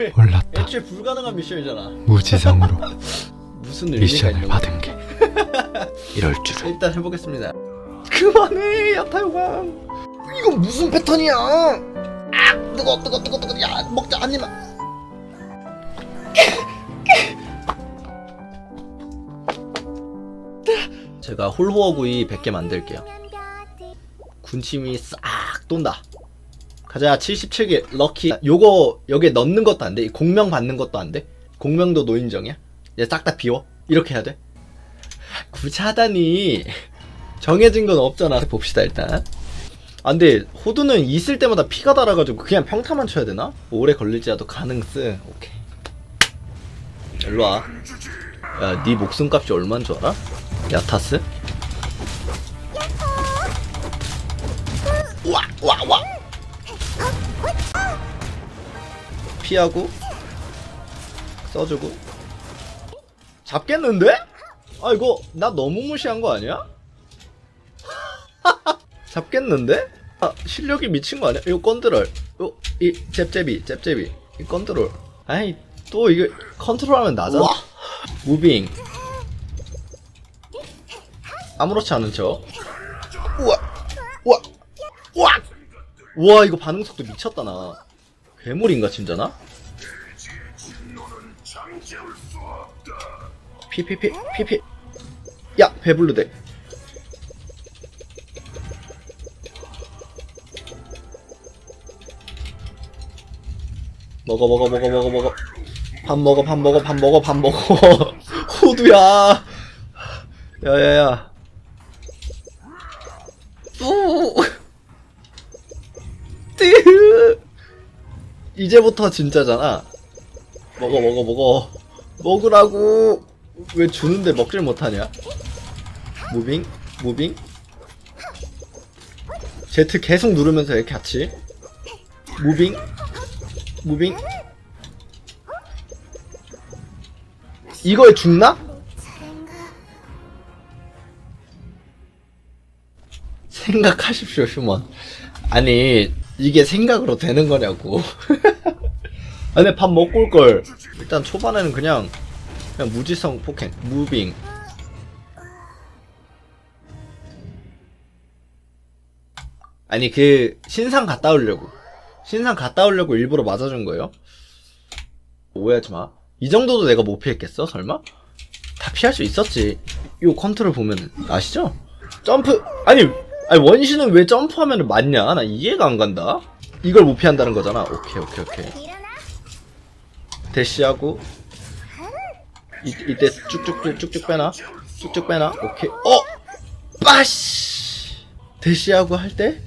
애초에 올랐다. 애초에 불가능한 미션이잖아. 무지성으로 무슨 의미가 미션을 있는 거야? 받은 게 이럴 줄은 일단 해보겠습니다. 그만해 야타요강. 이건 무슨 패턴이야? 아 뜨거 뜨거 뜨거 뜨거 야 먹자 한 입만. 제가 홀호어구이 100개 만들게요. 군침이 싹 돈다. 가자 77개 럭키. 요거 여기에 넣는 것도 안 돼. 공명 받는 것도 안 돼. 공명도 노인정이야. 얘싹다 비워. 이렇게 해야 돼. 굳이 하다니 정해진 건 없잖아 봅시다 일단 아 근데 호두는 있을 때마다 피가 달아가지고 그냥 평타만 쳐야 되나? 오래 걸릴지라도 가능스 오케이 일로와 야네 목숨값이 얼마인 줄 알아? 야타스? 피하고 써주고. 잡겠는데? 아 이거 나 너무 무시한 거 아니야? 잡겠는데? 아 실력이 미친 거 아니야? 이거 컨트롤. 어, 이 잽잽이 잽잽이. 이 컨트롤. 아이 또 이거 컨트롤하면 나잖아. 무빙. 아무렇지 않은 척. 우와. 우와. 우와. 우와 이거 반응 속도 미쳤다 나 괴물인가 진짜나? 피피피 피피. 야 배불르 돼 먹어 먹어 먹어 먹어 먹어. 밥 먹어 밥 먹어 밥 먹어 밥 먹어. 호두야. 야야야. 우 이제부터 진짜잖아. 먹어 먹어 먹어. 먹으라고. 왜 주는데 먹질 못하냐? 무빙 무빙. Z 계속 누르면서 이렇게 같이. 무빙 무빙. 이거에 죽나? 생각하십시오 휴먼. 아니 이게 생각으로 되는 거냐고. 아니 밥 먹고 올 걸. 일단 초반에는 그냥 그냥 무지성 폭행 무빙. 아니 그 신상 갔다 오려고. 신상 갔다 오려고 일부러 맞아준 거예요? 오해하지 마 이 정도도 내가 못 피했겠어? 설마? 다 피할 수 있었지. 요 컨트롤 보면 아시죠? 점프! 아니 아니 원신은 왜 점프하면 맞냐? 나 이해가 안 간다. 이걸 못 피한다는 거잖아. 오케이 오케이 오케이. 대시하고. 이, 이때 쭉쭉쭉 쭉쭉 빼나 쭉쭉 빼나 오케이. 어! 빠시 대시하고 할 때?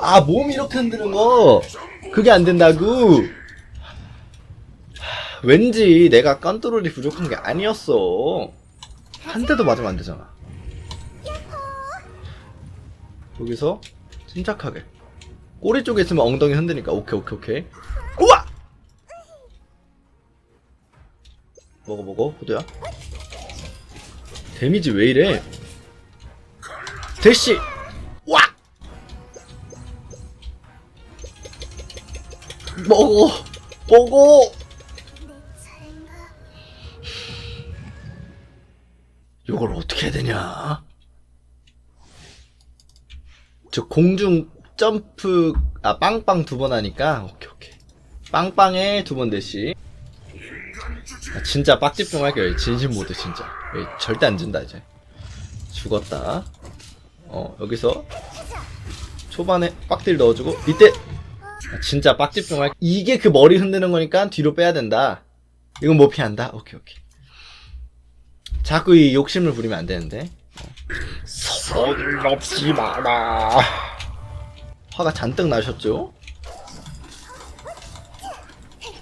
아 몸 이렇게 흔드는 거? 그게 안 된다고? 하, 왠지 내가 컨트롤이 부족한 게 아니었어. 한 대도 맞으면 안 되잖아 여기서 침착하게. 꼬리 쪽에 있으면 엉덩이 흔드니까. 오케이 오케이 오케이. 우와! 먹어 먹어 호두야. 데미지 왜 이래? 대시! 와! 먹어 먹어! 이걸 어떻게 해야 되냐 저 공중 점프 아 빵빵 두 번 하니까 오케이 오케이 빵빵에 두 번 대시 아, 진짜 빡 집중 할게요. 진심 모드 진짜. 절대 안 진다 이제. 죽었다. 어 여기서 초반에 빡딜 넣어주고 이때 아, 진짜 빡 집중할. 이게 그 머리 흔드는 거니까 뒤로 빼야 된다. 이건 못 피한다. 오케이 오케이. 자꾸 이 욕심을 부리면 안 되는데. 손 넘지 마라. 화가 잔뜩 나셨죠?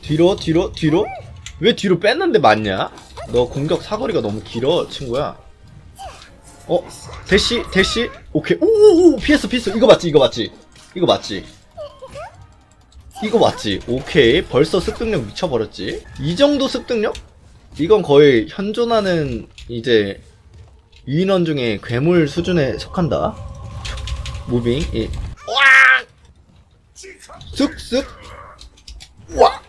뒤로 뒤로 뒤로 왜 뒤로 뺐는데 맞냐? 너 공격 사거리가 너무 길어 친구야 어? 대시 대시 오케이 오오오 피했어 피했어 이거 맞지 이거 맞지 이거 맞지 이거 맞지 오케이 벌써 습득력 미쳐버렸지 이 정도 습득력? 이건 거의 현존하는 이제 유인원 중에 괴물 수준에 속한다. 무빙. 예. 와! 쓱쓱. 와!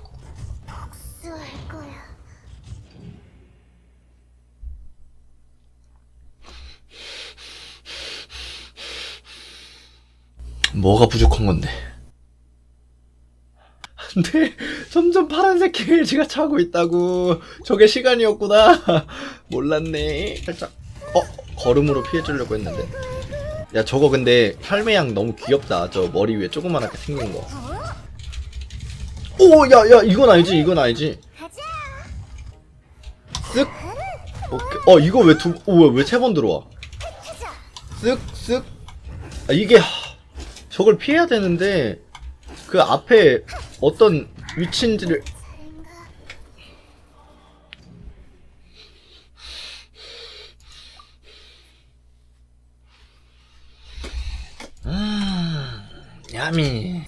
뭐가 부족한 건데? 근데 점점 파란색 길을 제가 차고 있다고 저게 시간이었구나 몰랐네 살짝 걸음으로 피해주려고 했는데. 야 저거 근데 혈매양 너무 귀엽다. 저 머리 위에 조그만하게 생긴 거 오 야 야 이건 알지 이건 알지. 쓱. 오케이. 어 이거 왜 두 오왜세 번 들어와? 쓱 쓱. 아 이게 하, 저걸 피해야 되는데 그 앞에 어떤 위치인지를 야미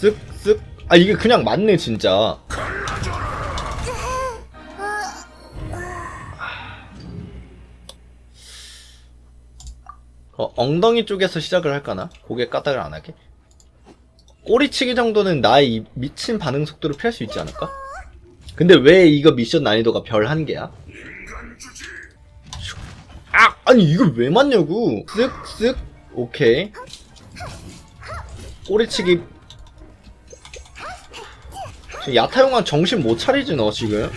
쓱쓱 아 이게 그냥 맞네 진짜 어, 엉덩이 쪽에서 시작을 할까나? 고개 까딱을 안 하게? 꼬리치기 정도는 나의 이 미친 반응 속도를 피할 수 있지 않을까? 근데 왜 이거 미션 난이도가 별 한 개야? 슉. 아! 아니 이걸 왜 맞냐고! 쓱쓱 오케이 꼬리치기. 지금 야타용한 정신 못 차리지 너 지금?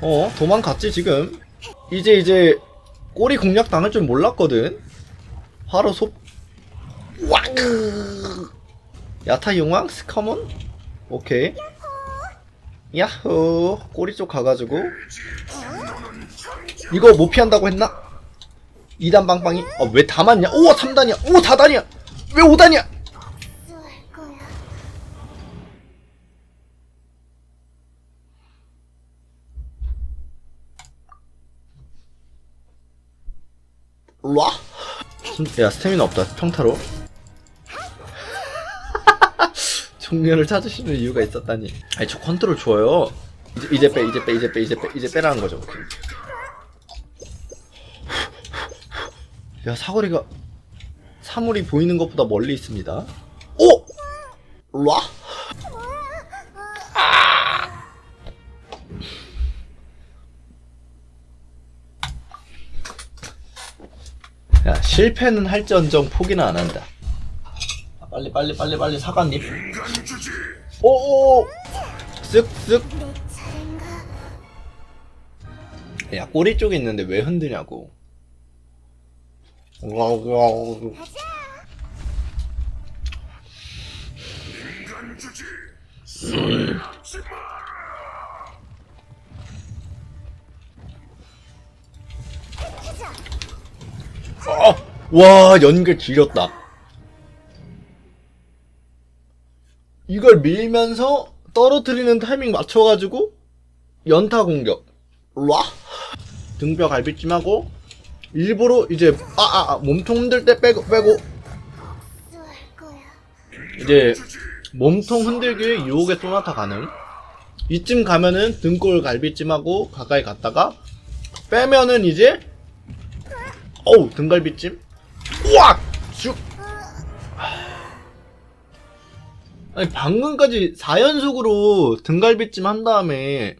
어 도망갔지 지금? 이제 이제 꼬리 공략 당할 줄 몰랐거든? 바로 소왕 야타 용왕 스카몬? 오케이. 야호! 꼬리 쪽 가가지고. 이거 못 피한다고 했나? 2단 빵빵이? 어 왜 다 맞냐? 오 3단이야. 오 4단이야. 왜 5단이야 와 야 스태미나 없다. 평타로. 종료를 찾으시는 이유가 있었다니. 아니 저 컨트롤 좋아요. 이제, 이제 빼 이제 빼 이제 빼 이제 빼 이제 빼라는 거죠. 야 사거리가 사물이 보이는 것보다 멀리 있습니다. 오! 일로와 실패는 할지언정 포기는 안 한다. 아, 빨리 빨리 빨리 빨리 사과님. 오오 쓱쓱. 야 꼬리 쪽에 있는데 왜 흔드냐고. 어, 와 연결 길었다. 이걸 밀면서 떨어뜨리는 타이밍 맞춰가지고 연타 공격. 와! 등뼈 갈비찜하고 일부러 이제 아아 아, 몸통 흔들 때 빼고 빼고. 이제 몸통 흔들기에 유혹의 소나타 가능. 이쯤 가면은 등골 갈비찜하고 가까이 갔다가 빼면은 이제 어우 등갈비찜 우악! 쭉 아니 방금까지 4연속으로 등갈비찜 한 다음에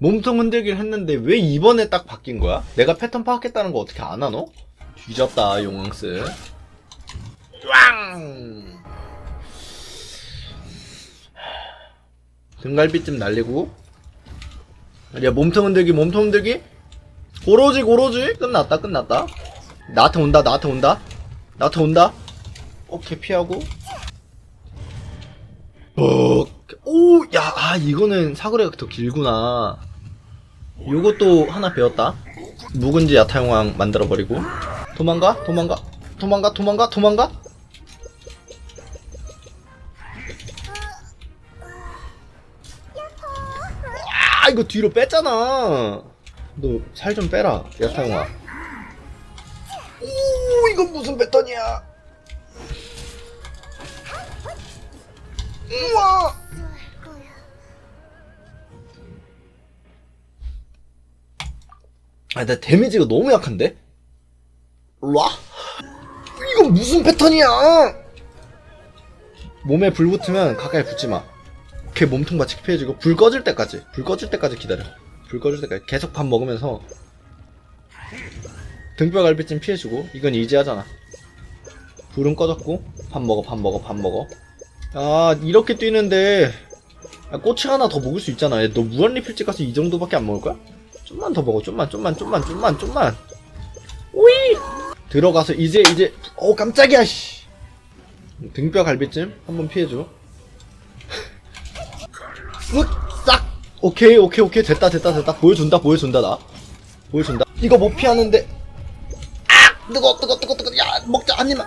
몸통 흔들기를 했는데 왜 이번에 딱 바뀐 거야? 내가 패턴 파악했다는 거 어떻게 안 하노? 뒤졌다 용왕스. 꽝! 등갈비찜 날리고. 야 몸통 흔들기 몸통 흔들기? 고로지 고로지? 끝났다 끝났다 나한테 온다 나한테 온다. 나한테 온다. 오케이 피하고. 어, 오야 아, 이거는 사거리가 더 길구나. 요것도 하나 배웠다. 묵은지 야타용왕 만들어버리고. 도망가 도망가 도망가 도망가 도망가. 아 이거 뒤로 뺐잖아. 너 살 좀 빼라 야타용아 오 이건 무슨 패턴이야? 우와! 아 나 데미지가 너무 약한데? 일로와. 이건 무슨 패턴이야? 몸에 불 붙으면 가까이 붙지 마. 걔 몸통 받치기 피해주고 불 꺼질 때까지 불 꺼질 때까지 기다려. 불 꺼질 때까지 계속 밥 먹으면서 등뼈 갈비찜 피해주고 이건 이지하잖아. 불은 꺼졌고 밥 먹어 밥 먹어 밥 먹어. 아 이렇게 뛰는데 야, 꼬치 하나 더 먹을 수 있잖아. 야, 너 무한리필집 가서 이 정도밖에 안 먹을 거야? 좀만 더 먹어 좀만 좀만 좀만 좀만 좀만. 오이! 들어가서 이제 이제 어 깜짝이야 씨. 등뼈 갈비찜 한번 피해줘. 쓱싹! 오케이 오케이 오케이. 됐다 됐다 됐다. 보여준다 보여준다 나. 보여준다. 이거 못 피하는데. 아 뜨거 뜨거 뜨거 뜨거. 야 먹자 한 입만.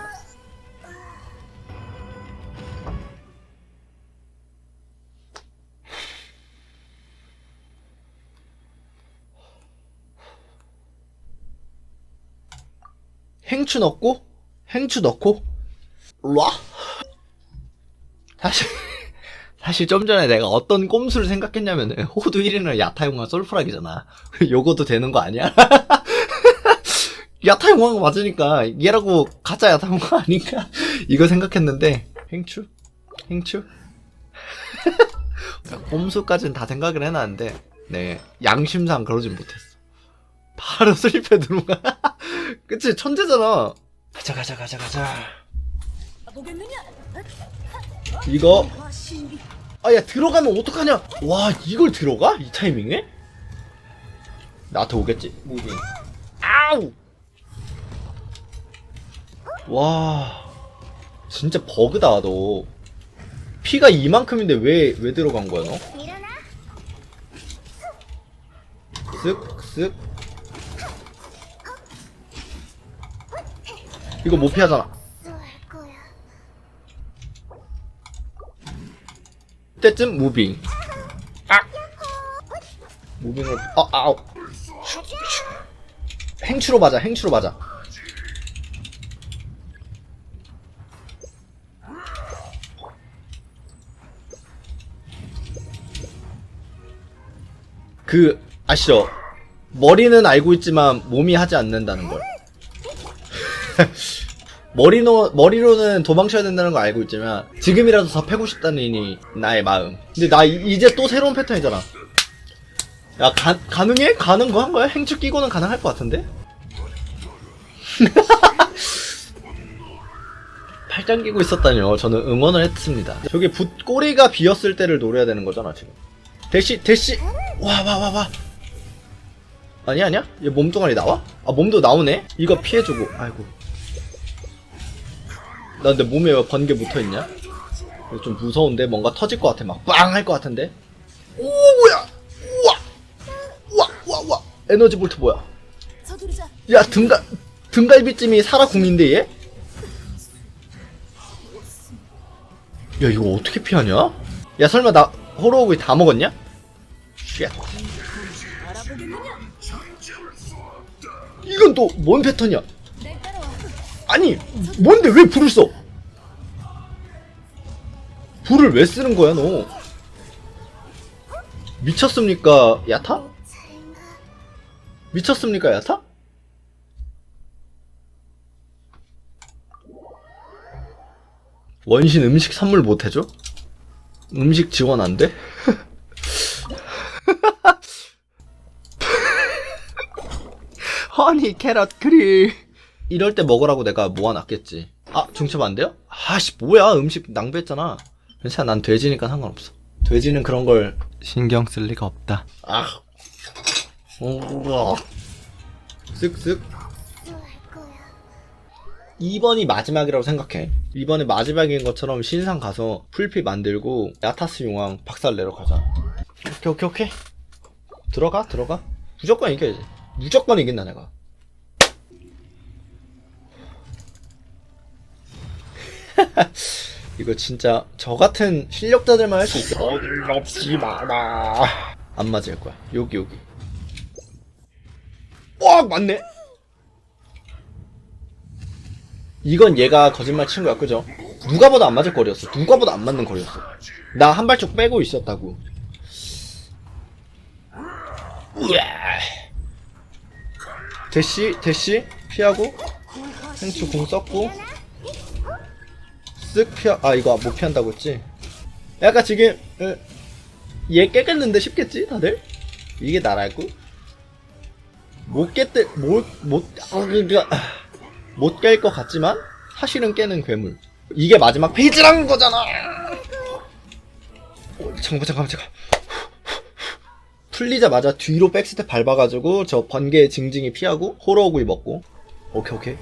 행추 넣고 행추 넣고. 와. 사실 사실 좀 전에 내가 어떤 꼼수를 생각했냐면은 호두 1위는 야타용과 솔프락이잖아. 요거도 되는 거 아니야? 야타용왕 맞으니까 얘라고 가짜 야타용왕 아닌가? 이거 생각했는데 행추? 행추? 꼼수까지는 다 생각을 해놨는데 네 양심상 그러진 못했어 바로 슬립해 들어가 그치 천재잖아 가자 가자 가자 가자? 이거 아 야 들어가면 어떡하냐 와 이걸 들어가? 이 타이밍에? 나한테 오겠지? 무빙 아우 와 진짜 버그다 너. 피가 이만큼인데 왜 왜 들어간 거야 너? 쓱쓱 이거 못 피하잖아. 때쯤 무빙. 아. 무빙을 아 아우. 행추로 맞아 행추로 맞아 그 아시죠? 머리는 알고 있지만 몸이 하지 않는다는 걸. 머리로, 머리로는 도망쳐야 된다는 걸 알고 있지만 지금이라도 더 패고 싶다는 이 나의 마음. 근데 나 이- 이제 또 새로운 패턴이잖아. 야 가, 가능해? 가는 거 한 거야? 행추 끼고는 가능할 것 같은데? 팔짱 끼고 있었다뇨 저는 응원을 했습니다. 저게 붓 꼬리가 비었을 때를 노려야 되는 거잖아 지금 대시 대시 와 와 와와 아니 아니야? 얘 몸뚱아리 나와? 아 몸도 나오네? 이거 피해주고 아이고 나내 몸에 왜 번개 붙어있냐? 이거 좀 무서운데? 뭔가 터질 것 같아 막 빵 할 것 같은데? 오 뭐야 우와 우와 우와 우와 에너지 볼트 뭐야 야 등갈 등갈비찜이 살아 궁인데 얘? 야 이거 어떻게 피하냐? 야 설마 나 호로우기 다 먹었냐? 쉣? 이건 또 뭔 패턴이야? 아니 뭔데 왜 불을 써? 불을 왜 쓰는 거야 너? 미쳤습니까 야타? 미쳤습니까 야타? 원신 음식 선물 못 해줘? 음식 지원 안 돼? 허니 캐럿 크리 이럴 때 먹으라고 내가 모아놨겠지 아 중첩 안 돼요? 아씨 뭐야 음식 낭비했잖아 괜찮아 난 돼지니까 상관없어 돼지는 그런 걸 신경 쓸 리가 없다. 아. 어, 쓱쓱. 2번이 마지막이라고 생각해. 2번이 마지막인 것처럼 신상 가서 풀피 만들고 야타스 용왕 박살 내러 가자. 오케이 오케이 오케이. 들어가 들어가. 무조건 이겨야지. 무조건 이긴다 내가. 이거 진짜 저 같은 실력자들만 할 수 있어. 어림없이 많아. 안 맞을 거야. 여기 여기. 와 맞네. 이건 얘가 거짓말 친 거야, 그죠? 누가 봐도 안 맞을 거리였어. 누가 봐도 안 맞는 거리였어. 나 한 발쪽 빼고 있었다고. 대시 대시? 피하고? 행추 공 썼고? 쓱 피하 아 이거 못 피한다고 했지? 약간 지금 어, 얘 깨겠는데 쉽겠지? 다들? 이게 나라고? 못 깼대 못못 아, 그러니까 못 깰 것 같지만 사실은 깨는 괴물. 이게 마지막 페이지라는 거잖아. 어, 잠깐만 잠깐만 잠깐. 풀리자마자 뒤로 백스텝 밟아가지고 저 번개 징징이 피하고 호러구이 먹고. 오케이 오케이.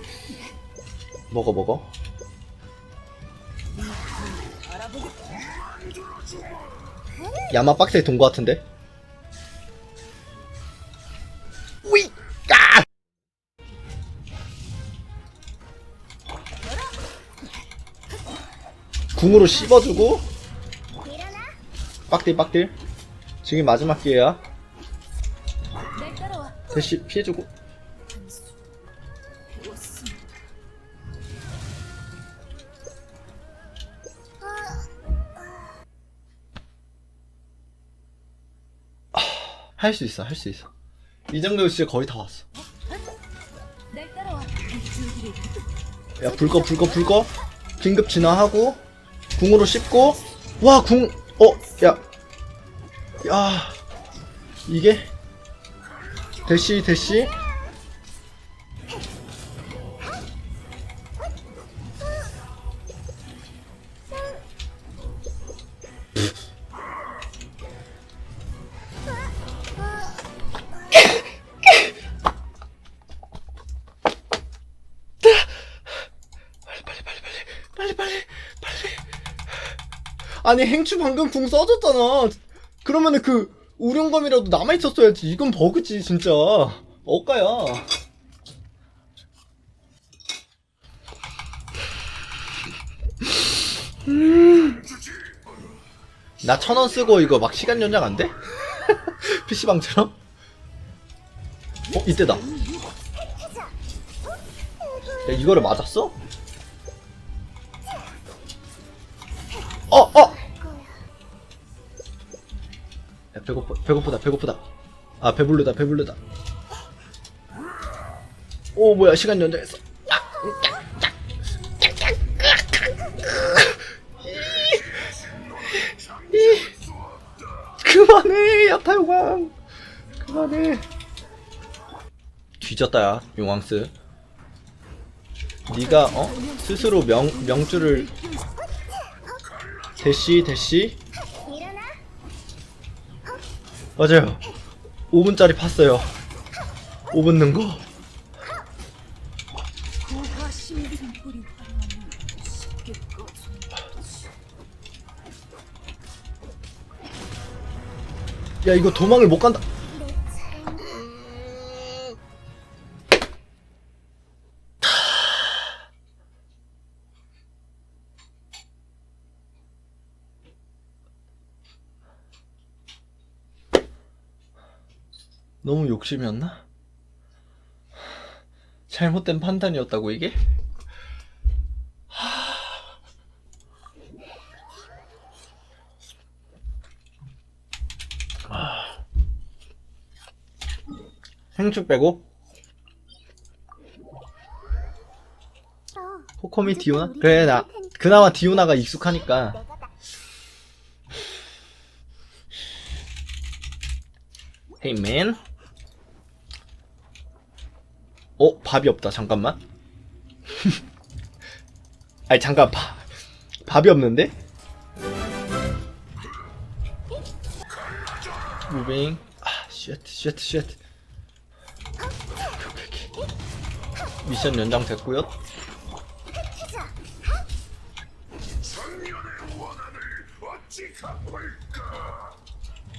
먹어 먹어. 야마 박스에 돈거 같은데? 궁으로 씹어주고 빡딜 빡딜 지금 마지막 기회야 날 따라와. 대시 피해주고 한수. 배웠음. 할수 있어 할 수 있어 이 정도면 진짜 거의 다 왔어. 줄기를 야불꺼 불꺼 불꺼 긴급 진화하고 궁으로 씹고 와 궁 어 야 야 이게? 대시 대시 아니 행추 방금 궁 써줬잖아 그러면은 그 우령검이라도 남아있었어야지 이건 버그지 진짜 억가야 나 천 원 쓰고 이거 막 시간 연장 안 돼? PC방처럼? 어? 이때다 야 이거를 맞았어? 어, 어! 배고파, 배고프다, 배고프다. 아, 배불르다, 배불르다. 오, 뭐야, 시간 연장했어. 그만해, 야타 용왕. 그만해. 뒤졌다, 야, 용왕스. 네가 어 스스로 명 명주를 대시 대시 맞아요 5분짜리 팠어요 5분 는 거. 야 이거 도망을 못 간다. 너무 욕심이었나? 잘못된 판단이었다고 이게? 행축 빼고 코코미 디오나? 그래 나 그나마 디오나가 익숙하니까 헤이맨 어? 밥이 없다 잠깐만 아니 잠깐 밥 밥이 없는데? 무빙 아 쉣 쉣 쉣 미션 연장 됐고요.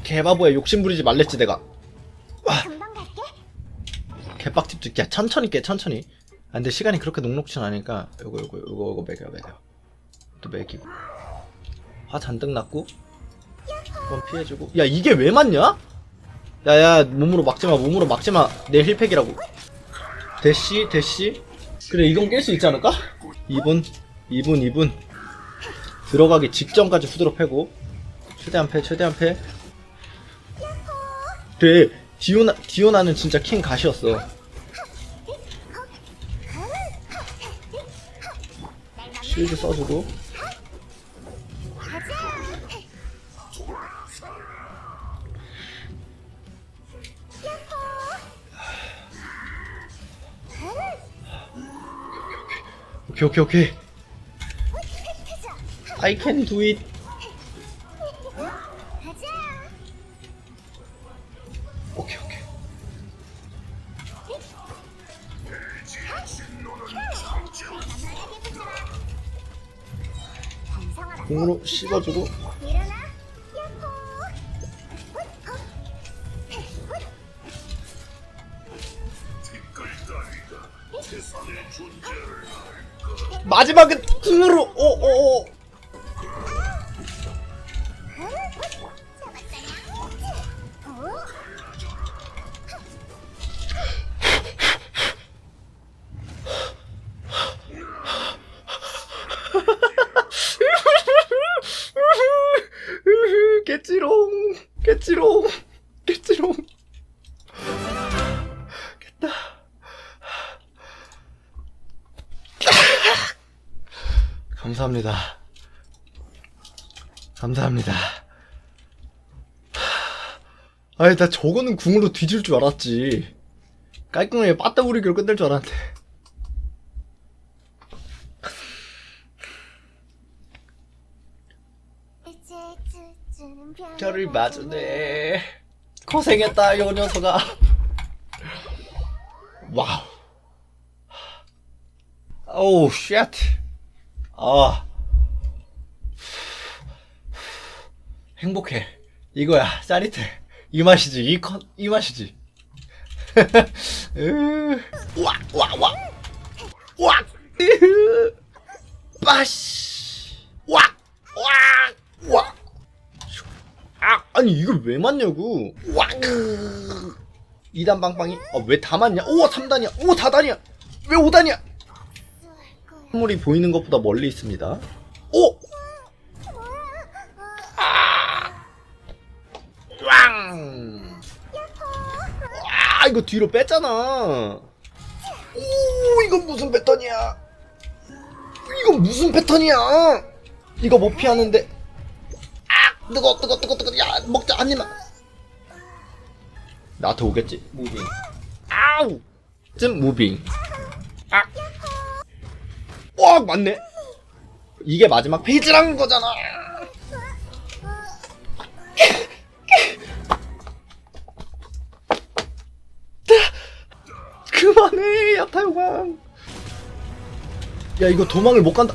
개바보야 욕심 부리지 말랬지 내가. 금방 갈게. 개빡집 듣기야 천천히 깨 천천히. 아, 근데 시간이 그렇게 녹록진 않으니까 요거 요거 요거 요거 매겨 매겨. 또 매기고. 화 잔뜩 났고. 한번 피해주고. 야 이게 왜 맞냐? 야야 몸으로 막지마 몸으로 막지마 내 힐팩이라고. 대시 대시. 그래 이건 깰 수 있지 않을까? 2분 2분 2분 들어가기 직전까지 후드로 패고 최대한 패 최대한 패 그래 디오나 디오나는 진짜 킹 가시였어 실드 써주고. 오케이 오케이 오케이. 오케이 I can do it 공으로 씹어주고. 마지막은 궁으로 오오오 감사합니다. 아니 나 저거는 궁으로 뒤질 줄 알았지. 깔끔하게 빠따부리기로 끝낼 줄 알았는데. 저를 맞으네. 고생했다 요 녀석아. 와우. 오우 쉣. 아 행복해 이거야 짜릿해 이 맛이지 이, 컨, 이 맛이지 와 와 와 와 빠시 와 와 와 아, 아니 이걸 왜 맞냐고. 와. 2단 빵빵이? 아, 왜다 맞냐? 오, 3단이야. 오, 4단이야. 왜 5단이야? 수할 거야. 선물이 보이는 것보다 멀리 있습니다. 오! 이거 뒤로 뺐잖아. 오, 이건 무슨 패턴이야? 이건 무슨 패턴이야? 이거 못 피하는데. 아, 뜨거, 뜨거, 뜨거, 뜨거. 야, 먹자, 한 입만. 나한테 오겠지? 무빙. 아우! 쯤 무빙. 아! 와, 맞네. 이게 마지막 페이지라는 거잖아. 야타요광. 야, 이거 도망을 못 간다.